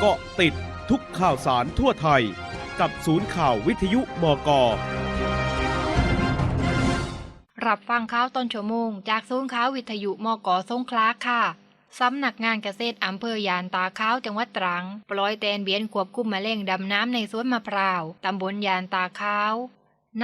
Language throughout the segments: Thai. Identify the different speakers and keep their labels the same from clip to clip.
Speaker 1: เกาะติดทุกข่าวสารทั่วไทย กับศูนย์ข่าววิทยุบก
Speaker 2: รับฟังข่าวต้นชั่วโมง จากศูนย์ข่าววิทยุมกสงขลาค่ะสำนักงานเกษตรอำเภอยานตาข้าวจังหวัดตรัง ปล่อยแตนเบียนควบคุมแมลงดำน้ำในสวนมะพร้าว ตำบลยานตาข้าว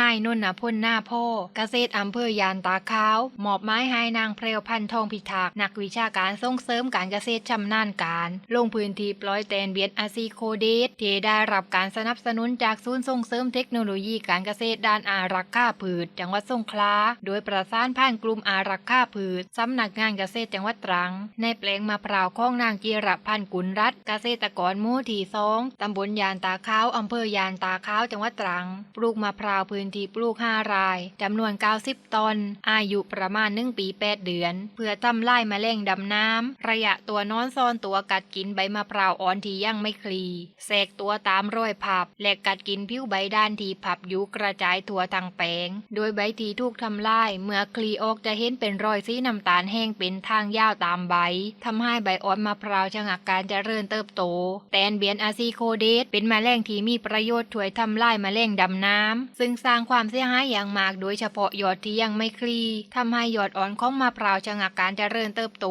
Speaker 2: นายนนท์พลหน้าพ่อเกษตรอำเภอยานตาขาว หมอบไม้ให้นางเพรวพันธ์ทองพิทักษ์นักวิชาการส่งเสริมการเกษตรชำนาญการ ลงพื้นที่ปล่อยแตนเบียนอาซีโคเดสที่ได้รับการสนับสนุนจากศูนย์ส่งเสริมเทคโนโลยีการเกษตรด้านอารักขาพืช จังหวัดสงขลาโดยประสานผ่านกลุ่มอารักขาพืชสำนักงานเกษตรจังหวัดตรัง ในแปลงมะพร้าวของนางจีรพันธ์กุลรัตเกษตรกรมู่ที่สองตำบลยานตาขาวอำเภอยานตาขาวจังหวัดตรัง ปลูกมะพร้าวพื้นที่ปลูก5รายจำนวน 90 ตน อายุประมาณ 1 ปี 8 เดือน เพื่อทำลายแมลงดำน้ำ ระยะตัวนอนซ่อนตัวกัดกินใบมะพร้าวอ่อนที่ยังไม่คลีแสกตัวตามรอยผับ และกัดกินผิวใบด้านที่ผับยูกระจายทั่วทางแปลง โดยใบที่ถูกทำลาย เมื่อคลีออกจะเห็นเป็นรอยสีน้ำตาลแห้งเป็นทางยาวตามใบทำให้ใบอ่อนมะพร้าวชะงักการเจริญเติบโต แตนเบียนอาซีโคเดสเป็นแมลงที่มีประโยชน์ช่วยทำลายแมลงดำน้ำซึ่งสร้างความเสียหายอย่างมากโดยเฉพาะยอดที่ยังไม่คลีทำให้ยอดอ่อนของมะพร้าวชะงักการเจริญเติบโต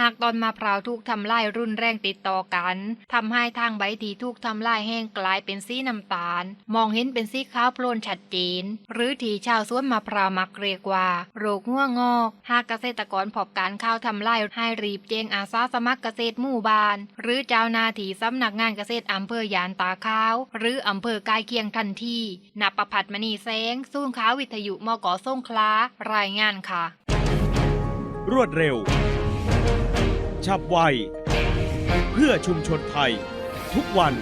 Speaker 2: หากตอนมะพร้าวถูกทำลายรุนแรงติดต่อกันทำให้ทางใบที่ถูกทำลายแห้งกลายเป็นสีน้ำตาล มองเห็นเป็นสีขาวโพลนชัดเจน หรือที่ชาวสวนมะพร้าวมักเรียกว่า โรคง่วงงอก หากเกษตรกรพบการข้าวทำลายให้รีบแจ้งอาสาสมัครเกษตรหมู่บ้าน หรือเจ้าหน้าที่สำนักงานเกษตรอำเภอยานตาขาว หรืออำเภอกล้เคียงทันทีนับประพัดมณีแสงศูนย์ข่าวิทยุมกสงคลารายงานค่ะ
Speaker 1: รวดเร็ว ฉับไว เพื่อชุมชนไทย ทุกวัน